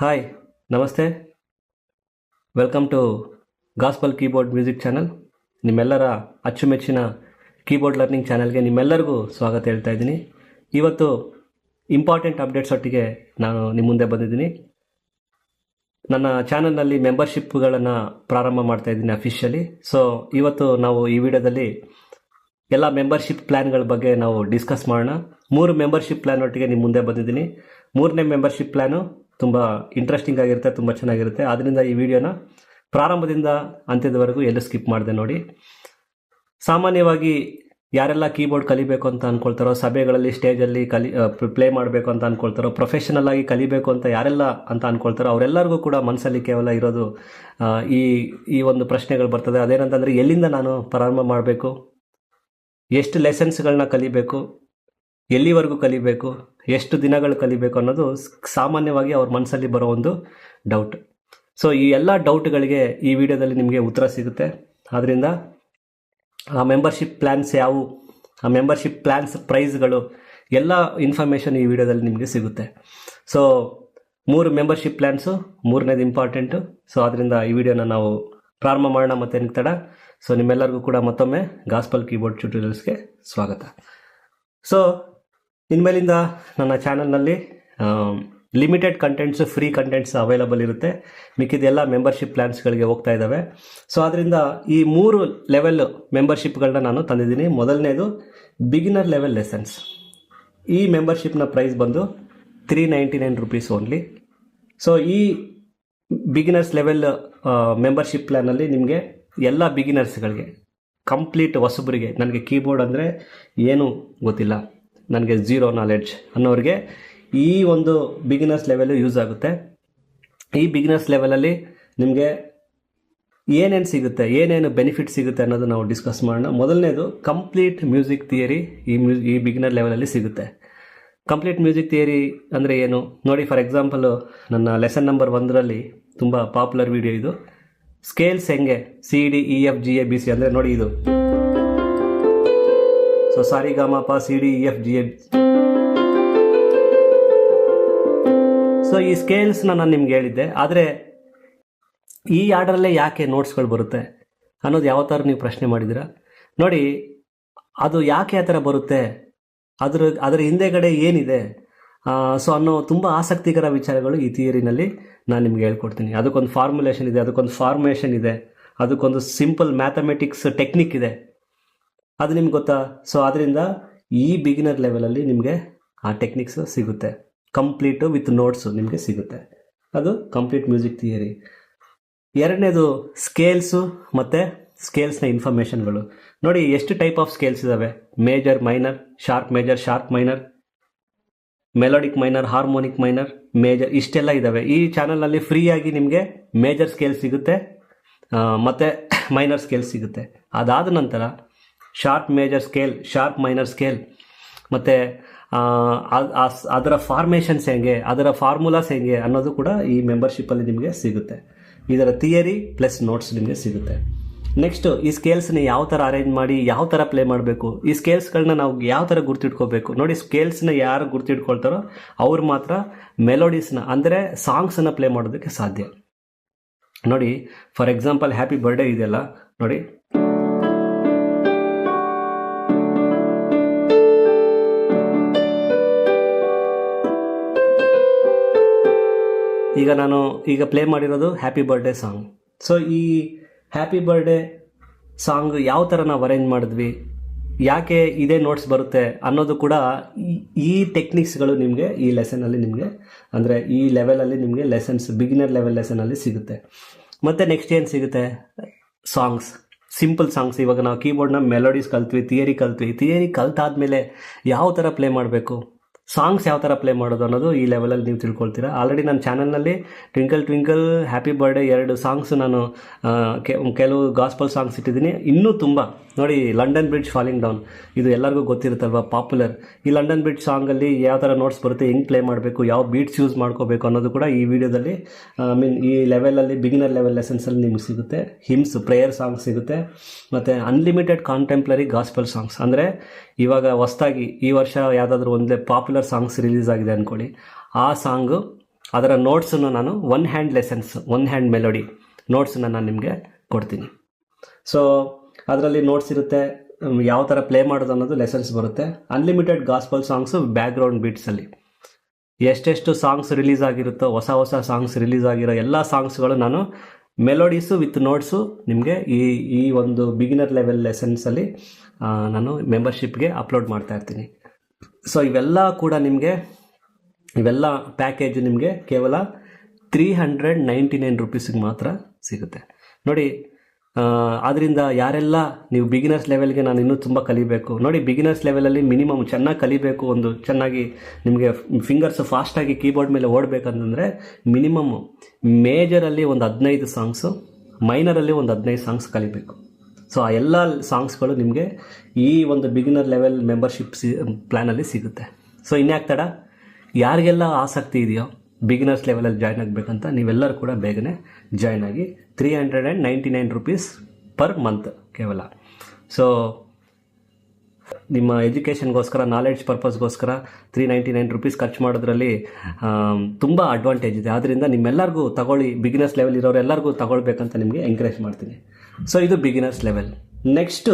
Hi ನಮಸ್ತೆ. Welcome to gospel keyboard music channel ನಿಮ್ಮೆಲ್ಲರ ಅಚ್ಚುಮೆಚ್ಚಿನ ಕೀಬೋರ್ಡ್ ಲರ್ನಿಂಗ್ ಚಾನಲ್ಗೆ ನಿಮ್ಮೆಲ್ಲರಿಗೂ ಸ್ವಾಗತ ಹೇಳ್ತಾ ಇದ್ದೀನಿ. ಇವತ್ತು ಇಂಪಾರ್ಟೆಂಟ್ ಅಪ್ಡೇಟ್ಸ್ ಒಟ್ಟಿಗೆ ನಾನು ನಿಮ್ಮ ಮುಂದೆ ಬಂದಿದ್ದೀನಿ. ನನ್ನ ಚಾನಲ್ನಲ್ಲಿ ಮೆಂಬರ್ಶಿಪ್ಗಳನ್ನು ಪ್ರಾರಂಭ ಮಾಡ್ತಾ ಇದ್ದೀನಿ ಅಫಿಷಿಯಲಿ ಸೊ ಇವತ್ತು ನಾವು ಈ ವಿಡಿಯೋದಲ್ಲಿ ಎಲ್ಲ ಮೆಂಬರ್ಶಿಪ್ ಪ್ಲ್ಯಾನ್ಗಳ ಬಗ್ಗೆ ನಾವು ಡಿಸ್ಕಸ್ ಮಾಡೋಣ. ಮೂರು ಮೆಂಬರ್ಶಿಪ್ ಪ್ಲ್ಯಾನ್ ಒಟ್ಟಿಗೆ ನಿಮ್ಮ ಮುಂದೆ ಬಂದಿದ್ದೀನಿ. ಮೂರನೇ ಮೆಂಬರ್ಶಿಪ್ ಪ್ಲ್ಯಾನು ತುಂಬ ಇಂಟ್ರೆಸ್ಟಿಂಗ್ ಆಗಿರುತ್ತೆ, ತುಂಬ ಚೆನ್ನಾಗಿರುತ್ತೆ. ಆದ್ದರಿಂದ ಈ ವಿಡಿಯೋನ ಪ್ರಾರಂಭದಿಂದ ಅಂತ್ಯದವರೆಗೂ ಎಲ್ಲೂ ಸ್ಕಿಪ್ ಮಾಡಿದೆ ನೋಡಿ. ಸಾಮಾನ್ಯವಾಗಿ ಯಾರೆಲ್ಲ ಕೀಬೋರ್ಡ್ ಕಲಿಬೇಕು ಅಂತ ಅಂದ್ಕೊಳ್ತಾರೋ ಸಭೆಗಳಲ್ಲಿ ಸ್ಟೇಜಲ್ಲಿ ಕಲಿ ಪ್ಲೇ ಮಾಡಬೇಕು ಅಂತ ಅಂದ್ಕೊಳ್ತಾರೋ ಪ್ರೊಫೆಷನಲ್ ಆಗಿ ಕಲಿಬೇಕು ಅಂತ ಯಾರೆಲ್ಲ ಅಂತ ಅಂದ್ಕೊಳ್ತಾರೋ ಅವರೆಲ್ಲರಿಗೂ ಕೂಡ ಮನಸ್ಸಲ್ಲಿ ಕೇವಲ ಇರೋದು ಈ ಈ ಒಂದು ಪ್ರಶ್ನೆಗಳು ಬರ್ತದೆ. ಅದೇನಂತಂದರೆ, ಎಲ್ಲಿಂದ ನಾನು ಪ್ರಾರಂಭ ಮಾಡಬೇಕು? ಎಷ್ಟು ಲೆಸನ್ಸ್ಗಳನ್ನ ಕಲಿಬೇಕು? ಎಲ್ಲಿವರೆಗೂ ಕಲಿಬೇಕು, ಎಷ್ಟು ದಿನಗಳು ಕಲಿಬೇಕು ಅನ್ನೋದು ಸಾಮಾನ್ಯವಾಗಿ ಅವ್ರ ಮನಸ್ಸಲ್ಲಿ ಬರೋ ಒಂದು ಡೌಟ್ ಸೊ ಈ ಎಲ್ಲ ಡೌಟ್ಗಳಿಗೆ ಈ ವಿಡಿಯೋದಲ್ಲಿ ನಿಮಗೆ ಉತ್ತರ ಸಿಗುತ್ತೆ. ಆದ್ದರಿಂದ ಆ ಮೆಂಬರ್ಶಿಪ್ ಪ್ಲ್ಯಾನ್ಸ್ ಯಾವುವು ಆ ಮೆಂಬರ್ಶಿಪ್ ಪ್ಲ್ಯಾನ್ಸ್ ಪ್ರೈಸ್ಗಳು ಎಲ್ಲ ಇನ್ಫಾರ್ಮೇಷನ್ ಈ ವಿಡಿಯೋದಲ್ಲಿ ನಿಮಗೆ ಸಿಗುತ್ತೆ. ಸೊ ಮೂರು ಮೆಂಬರ್ಶಿಪ್ ಪ್ಲ್ಯಾನ್ಸು ಮೂರನೇದು ಇಂಪಾರ್ಟೆಂಟು ಸೊ ಆದ್ದರಿಂದ ಈ ವಿಡಿಯೋನ ನಾವು ಪ್ರಾರಂಭ ಮಾಡೋಣ ಮತ್ತೆ ತಡ ಸೊ ನಿಮ್ಮೆಲ್ಲರಿಗೂ ಕೂಡ ಮತ್ತೊಮ್ಮೆ ಗಾಸ್ಪಲ್ ಕೀಬೋರ್ಡ್ ಟ್ಯೂಟೋರಿಯಲ್ಸ್ಗೆ ಸ್ವಾಗತ. ಸೊ ಇನ್ಮೇಲಿಂದ ನನ್ನ ಚಾನಲ್ನಲ್ಲಿ limited contents free contents available ಇರುತ್ತೆ. ಮಿಕ್ಕಿದೆಲ್ಲ ಮೆಂಬರ್ಶಿಪ್ ಪ್ಲ್ಯಾನ್ಸ್ಗಳಿಗೆ ಹೋಗ್ತಾ ಇದ್ದಾವೆ ಸೊ ಅದರಿಂದ ಈ ಮೂರು ಲೆವೆಲ್ ಮೆಂಬರ್ಶಿಪ್ಗಳನ್ನ ನಾನು ತಂದಿದ್ದೀನಿ. ಮೊದಲನೇದು ಬಿಗಿನರ್ ಲೆವೆಲ್ ಲೆಸನ್ಸ್ ಈ ಮೆಂಬರ್ಶಿಪ್ನ ಪ್ರೈಸ್ ಬಂದು three ninety nine rupees only so ಈ ಬಿಗಿನರ್ಸ್ ಲೆವೆಲ್ ಮೆಂಬರ್ಶಿಪ್ ಪ್ಲ್ಯಾನಲ್ಲಿ ನಿಮಗೆ ಎಲ್ಲ ಬಿಗಿನರ್ಸ್ಗಳಿಗೆ ಕಂಪ್ಲೀಟ್ ಹೊಸಬರಿಗೆ, ನನಗೆ ಕೀಬೋರ್ಡ್ ಅಂದರೆ ಏನೂ ಗೊತ್ತಿಲ್ಲ. ನನಗೆ ಝೀರೋ ನಾಲೆಡ್ಜ್ ಅನ್ನೋರಿಗೆ ಈ ಒಂದು ಬಿಗಿನರ್ಸ್ ಲೆವೆಲು ಯೂಸ್ ಆಗುತ್ತೆ. ಈ ಬಿಗಿನರ್ಸ್ ಲೆವೆಲಲ್ಲಿ ನಿಮಗೆ ಏನೇನು ಸಿಗುತ್ತೆ, ಏನೇನು ಬೆನಿಫಿಟ್ ಸಿಗುತ್ತೆ ಅನ್ನೋದು ನಾವು ಡಿಸ್ಕಸ್ ಮಾಡೋಣ. ಮೊದಲನೇದು ಕಂಪ್ಲೀಟ್ ಮ್ಯೂಸಿಕ್ ಥಿಯರಿ ಈ ಮ್ಯೂ ಈ ಬಿಗಿನರ್ ಲೆವೆಲಲ್ಲಿ ಸಿಗುತ್ತೆ. ಕಂಪ್ಲೀಟ್ ಮ್ಯೂಸಿಕ್ ಥಿಯರಿ ಅಂದರೆ ಏನು? ನೋಡಿ ಫಾರ್ ಎಕ್ಸಾಂಪಲು ನನ್ನ ಲೆಸನ್ ನಂಬರ್ ಒಂದರಲ್ಲಿ ತುಂಬ ಪಾಪ್ಯುಲರ್ ವಿಡಿಯೋ ಇದು. ಸ್ಕೇಲ್ಸ್ ಹೆಂಗೆ? C D E F G A B C ಅಂದರೆ ನೋಡಿ ಇದು. ಸೊ ಸಾರಿ ಗಾಮಪ C D F G A so ಈ ಸ್ಕೇಲ್ಸ್ನ ನಾನು ನಿಮ್ಗೆ ಹೇಳಿದ್ದೆ. ಆದರೆ ಈ ಆರ್ಡರಲ್ಲೇ ಯಾಕೆ ನೋಟ್ಸ್ಗಳು ಬರುತ್ತೆ ಅನ್ನೋದು ಯಾವ ಥರ ನೀವು ಪ್ರಶ್ನೆ ಮಾಡಿದ್ದೀರಾ? ನೋಡಿ, ಅದು ಯಾಕೆ ಆ ಥರ ಬರುತ್ತೆ? ಅದರ ಅದರ ಹಿಂದೆಗಡೆ ಏನಿದೆ? ಸೊ ಅನ್ನೋ ತುಂಬ ಆಸಕ್ತಿಕರ ವಿಚಾರಗಳು ಈ ಥಿಯರಿನಲ್ಲಿ ನಾನು ನಿಮ್ಗೆ ಹೇಳ್ಕೊಡ್ತೀನಿ. ಅದಕ್ಕೊಂದು ಫಾರ್ಮುಲೇಷನ್ ಇದೆ, ಅದಕ್ಕೊಂದು ಫಾರ್ಮೇಷನ್ ಇದೆ, ಅದಕ್ಕೊಂದು ಸಿಂಪಲ್ ಮ್ಯಾಥಮೆಟಿಕ್ಸ್ ಟೆಕ್ನಿಕ್ ಇದೆ. ಅದು ನಿಮ್ಗೆ ಗೊತ್ತಾ? ಸೊ ಅದರಿಂದ ಈ ಬಿಗಿನರ್ ಲೆವೆಲಲ್ಲಿ ನಿಮಗೆ ಆ ಟೆಕ್ನಿಕ್ಸ್ ಸಿಗುತ್ತೆ. ಕಂಪ್ಲೀಟು ವಿತ್ ನೋಟ್ಸು ನಿಮಗೆ ಸಿಗುತ್ತೆ. ಅದು ಕಂಪ್ಲೀಟ್ ಮ್ಯೂಸಿಕ್ ಥಿಯರಿ ಎರಡನೇದು ಸ್ಕೇಲ್ಸು ಮತ್ತು ಸ್ಕೇಲ್ಸ್ನ ಇನ್ಫಾರ್ಮೇಷನ್ಗಳು ನೋಡಿ, ಎಷ್ಟು ಟೈಪ್ ಆಫ್ ಸ್ಕೇಲ್ಸ್ ಇದ್ದಾವೆ major minor sharp major sharp minor melodic minor harmonic minor major ಇಷ್ಟೆಲ್ಲ ಇದ್ದಾವೆ ಈ ಚಾನಲಲ್ಲಿ ಫ್ರೀಯಾಗಿ ನಿಮಗೆ ಮೇಜರ್ ಸ್ಕೇಲ್ ಸಿಗುತ್ತೆ ಮತ್ತೆ ಮೈನರ್ ಸ್ಕೇಲ್ ಸಿಗುತ್ತೆ. ಅದಾದ ನಂತರ sharp major scale sharp minor scale ಮತ್ತು ಅದರ ಫಾರ್ಮೇಷನ್ಸ್ ಹೆಂಗೆ, ಅದರ ಫಾರ್ಮುಲಾಸ್ ಹೆಂಗೆ ಅನ್ನೋದು ಕೂಡ ಈ ಮೆಂಬರ್ಶಿಪ್ಪಲ್ಲಿ ನಿಮಗೆ ಸಿಗುತ್ತೆ. ಇದರ ಥಿಯರಿ ಪ್ಲಸ್ ನೋಟ್ಸ್ ನಿಮಗೆ ಸಿಗುತ್ತೆ. ನೆಕ್ಸ್ಟು ಈ ಸ್ಕೇಲ್ಸ್ನ ಯಾವ ಥರ ಅರೇಂಜ್ ಮಾಡಿ, ಯಾವ ಥರ ಪ್ಲೇ ಮಾಡಬೇಕು, ಈ ಸ್ಕೇಲ್ಸ್ಗಳನ್ನ ನಾವು ಯಾವ ಥರ ಗುರ್ತಿಟ್ಕೋಬೇಕು, ನೋಡಿ ಸ್ಕೇಲ್ಸ್ನ ಯಾರು ಗುರ್ತಿಟ್ಕೊಳ್ತಾರೋ ಅವ್ರು ಮಾತ್ರ ಮೆಲೋಡೀಸ್ನ ಅಂದರೆ ಸಾಂಗ್ಸನ್ನು ಪ್ಲೇ ಮಾಡೋದಕ್ಕೆ ಸಾಧ್ಯ. ನೋಡಿ ಫಾರ್ ಎಕ್ಸಾಂಪಲ್ ಹ್ಯಾಪಿ ಬರ್ಡೇ ಇದೆಯಲ್ಲ, ನೋಡಿ. ಈಗ ನಾನು ಈಗ ಪ್ಲೇ ಮಾಡಿರೋದು ಹ್ಯಾಪಿ ಬರ್ಡೇ ಸಾಂಗ್ ಸೊ ಈ ಹ್ಯಾಪಿ ಬರ್ಡೇ ಸಾಂಗ್ ಯಾವ ಥರ ನಾವು ಅರೇಂಜ್ ಮಾಡಿದ್ವಿ, ಯಾಕೆ ಇದೇ ನೋಟ್ಸ್ ಬರುತ್ತೆ ಅನ್ನೋದು ಕೂಡ ಈ- ಟೆಕ್ನಿಕ್ಸ್ಗಳು ನಿಮಗೆ ಈ ಲೆಸನಲ್ಲಿ ನಿಮಗೆ ಅಂದರೆ ಈ ಲೆವೆಲಲ್ಲಿ ನಿಮಗೆ ಲೆಸನ್ಸ್ ಬಿಗಿನರ್ ಲೆವೆಲ್ ಲೆಸನಲ್ಲಿ ಸಿಗುತ್ತೆ. ಮತ್ತು ನೆಕ್ಸ್ಟ್ ಏನು ಸಿಗುತ್ತೆ? ಸಾಂಗ್ಸ್ ಸಿಂಪಲ್ ಸಾಂಗ್ಸ್ ಇವಾಗ ನಾವು ಕೀಬೋರ್ಡ್ನ ಮೆಲೋಡೀಸ್ ಕಲ್ತ್ವಿ ಥಿಯರಿ ಕಲ್ತ್ವಿ ಥಿಯರಿ ಕಲ್ತಾದ್ಮೇಲೆ ಯಾವ ಥರ ಪ್ಲೇ ಮಾಡಬೇಕು? ಸಾಂಗ್ಸ್ ಯಾವ ಥರ ಪ್ಲೇ ಮಾಡೋದು ಅನ್ನೋದು ಈ ಲೆವೆಲಲ್ಲಿ ನೀವು ತಿಳ್ಕೊಳ್ತೀರಾ. ಆಲ್ರೆಡಿ ನನ್ನ ಚಾನಲ್ನಲ್ಲಿ ಟ್ವಿಂಕಲ್ ಟ್ವಿಂಕಲ್ ಹ್ಯಾಪಿ ಬರ್ಡೇ ಎರಡು ಸಾಂಗ್ಸ್ ನಾನು ಕೆಲವು ಗಾಸ್ಪಲ್ ಸಾಂಗ್ಸ್ ಇಟ್ಟಿದ್ದೀನಿ. ಇನ್ನೂ ತುಂಬ, ನೋಡಿ ಲಂಡನ್ ಬ್ರಿಡ್ಜ್ ಫಾಲಿಂಗ್ ಡೌನ್ ಇದು ಎಲ್ಲರಿಗೂ ಗೊತ್ತಿರುತ್ತಲ್ವ ಪಾಪ್ಯುಲರ್ ಈ ಲಂಡನ್ ಬ್ರಿಡ್ಜ್ ಸಾಂಗಲ್ಲಿ ಯಾವ ಥರ ನೋಟ್ಸ್ ಬರುತ್ತೆ, ಹೆಂಗೆ ಪ್ಲೇ ಮಾಡಬೇಕು, ಯಾವ ಬೀಟ್ಸ್ ಯೂಸ್ ಮಾಡ್ಕೋಬೇಕು ಅನ್ನೋದು ಕೂಡ ಈ ವಿಡಿಯೋದಲ್ಲಿ ಐ ಮೀನ್ ಈ ಲೆವೆಲಲ್ಲಿ ಬಿಗಿನರ್ ಲೆವೆಲ್ ಲೆಸನ್ಸಲ್ಲಿ ನಿಮ್ಗೆ ಸಿಗುತ್ತೆ. ಹಿಮ್ಸ್ ಪ್ರೇಯರ್ ಸಾಂಗ್ಸ್ ಸಿಗುತ್ತೆ. ಮತ್ತು ಅನ್ಲಿಮಿಟೆಡ್ ಕಾಂಟೆಂಪ್ಲರಿ ಗಾಸ್ಪಲ್ ಸಾಂಗ್ಸ್ ಅಂದರೆ ಇವಾಗ ಹೊಸ್ದಾಗಿ ಈ ವರ್ಷ ಯಾವುದಾದ್ರೂ ಒಂದೇ ಪಾಪ್ಯುಲರ್ ಸಾಂಗ್ಸ್ ರಿಲೀಸ್ ಆಗಿದೆ ಅಂದ್ಕೊಳ್ಳಿ ಆ ಸಾಂಗು ಅದರ ನೋಟ್ಸನ್ನು ನಾನು one hand lessons one hand melody ನೋಟ್ಸನ್ನು ನಾನು ನಿಮಗೆ ಕೊಡ್ತೀನಿ. ಸೊ ಅದರಲ್ಲಿ ನೋಟ್ಸ್ ಇರುತ್ತೆ ಯಾವ ಥರ ಪ್ಲೇ ಮಾಡೋದು ಅನ್ನೋದು ಲೆಸನ್ಸ್ ಬರುತ್ತೆ. ಅನ್ಲಿಮಿಟೆಡ್ ಗಾಸ್ಪಲ್ ಸಾಂಗ್ಸು ಬ್ಯಾಕ್ಗ್ರೌಂಡ್ ಬೀಟ್ಸಲ್ಲಿ ಎಷ್ಟೆಷ್ಟು ಸಾಂಗ್ಸ್ ರಿಲೀಸ್ ಆಗಿರುತ್ತೋ, ಹೊಸ ಹೊಸ ಸಾಂಗ್ಸ್ ರಿಲೀಸ್ ಆಗಿರೋ ಎಲ್ಲ ಸಾಂಗ್ಸ್ಗಳು ನಾನು ಮೆಲೋಡೀಸು ವಿತ್ ನೋಟ್ಸು ನಿಮಗೆ ಈ ಈ ಒಂದು ಬಿಗಿನರ್ ಲೆವೆಲ್ ಲೆಸನ್ಸಲ್ಲಿ ನಾನು ಮೆಂಬರ್ಶಿಪ್ಗೆ ಅಪ್ಲೋಡ್ ಮಾಡ್ತಾ ಇರ್ತೀನಿ. ಸೊ ಇವೆಲ್ಲ ಕೂಡ ನಿಮಗೆ, ಇವೆಲ್ಲ ಪ್ಯಾಕೇಜ್ ನಿಮಗೆ ಕೇವಲ ತ್ರೀ ಹಂಡ್ರೆಡ್ ನೈಂಟಿ ನೈನ್ ರುಪೀಸಿಗೆ ಮಾತ್ರ ಸಿಗುತ್ತೆ. ನೋಡಿ ಆದ್ದರಿಂದ ಯಾರೆಲ್ಲ ನೀವು ಬಿಗಿನರ್ಸ್ ಲೆವೆಲ್ಗೆ ನಾನು ಇನ್ನೂ ತುಂಬ ಕಲಿಬೇಕು. ನೋಡಿ ಬಿಗಿನರ್ಸ್ ಲೆವೆಲಲ್ಲಿ ಮಿನಿಮಮ್ ಚೆನ್ನಾಗಿ ಕಲಿಬೇಕು ಒಂದು, ಚೆನ್ನಾಗಿ ನಿಮಗೆ ಫಿಂಗರ್ಸ್ ಫಾಸ್ಟಾಗಿ ಕೀಬೋರ್ಡ್ ಮೇಲೆ ಓಡಬೇಕಂತಂದರೆ ಮಿನಿಮಮ್ ಮೇಜರಲ್ಲಿ ಒಂದು ಹದಿನೈದು ಸಾಂಗ್ಸು ಮೈನರಲ್ಲಿ ಒಂದು ಹದಿನೈದು ಸಾಂಗ್ಸ್ ಕಲಿಬೇಕು. ಸೊ ಆ ಎಲ್ಲ ಸಾಂಗ್ಸ್ಗಳು ನಿಮಗೆ ಈ ಒಂದು ಬಿಗಿನರ್ ಲೆವೆಲ್ ಮೆಂಬರ್ಶಿಪ್ ಸಿ ಪ್ಲ್ಯಾನಲ್ಲಿ ಸಿಗುತ್ತೆ. ಸೊ ಇನ್ಯಾಕ್ ತಡ? ಯಾರಿಗೆಲ್ಲ ಆಸಕ್ತಿ ಇದೆಯೋ ಬಿಗಿನರ್ಸ್ ಲೆವೆಲಲ್ಲಿ ಜಾಯ್ನ್ ಆಗಬೇಕಂತ ನೀವೆಲ್ಲರೂ ಕೂಡ ಬೇಗನೆ ಜಾಯ್ನ್ ಆಗಿ three hundred and ninety nine rupees per month ಕೇವಲ. ಸೊ ನಿಮ್ಮ ಎಜುಕೇಷನ್ಗೋಸ್ಕರ ನಾಲೆಡ್ಜ್ ಪರ್ಪಸ್ಗೋಸ್ಕರ ತ್ರೀ ನೈಂಟಿ ನೈನ್ ರುಪೀಸ್ ಖರ್ಚು ಮಾಡೋದ್ರಲ್ಲಿ ತುಂಬ ಅಡ್ವಾಂಟೇಜ್ ಇದೆ. ಆದ್ದರಿಂದ ನಿಮ್ಮೆಲ್ಲರಿಗೂ ತಗೊಳ್ಳಿ ಬಿಗಿನರ್ಸ್ ಲೆವೆಲ್ ಇರೋರು ಎಲ್ಲರಿಗೂ ತಗೊಳ್ಬೇಕಂತ ನಿಮಗೆ ಎಂಕರೇಜ್ ಮಾಡ್ತೀನಿ. ಸೊ ಇದು beginners level next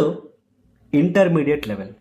intermediate level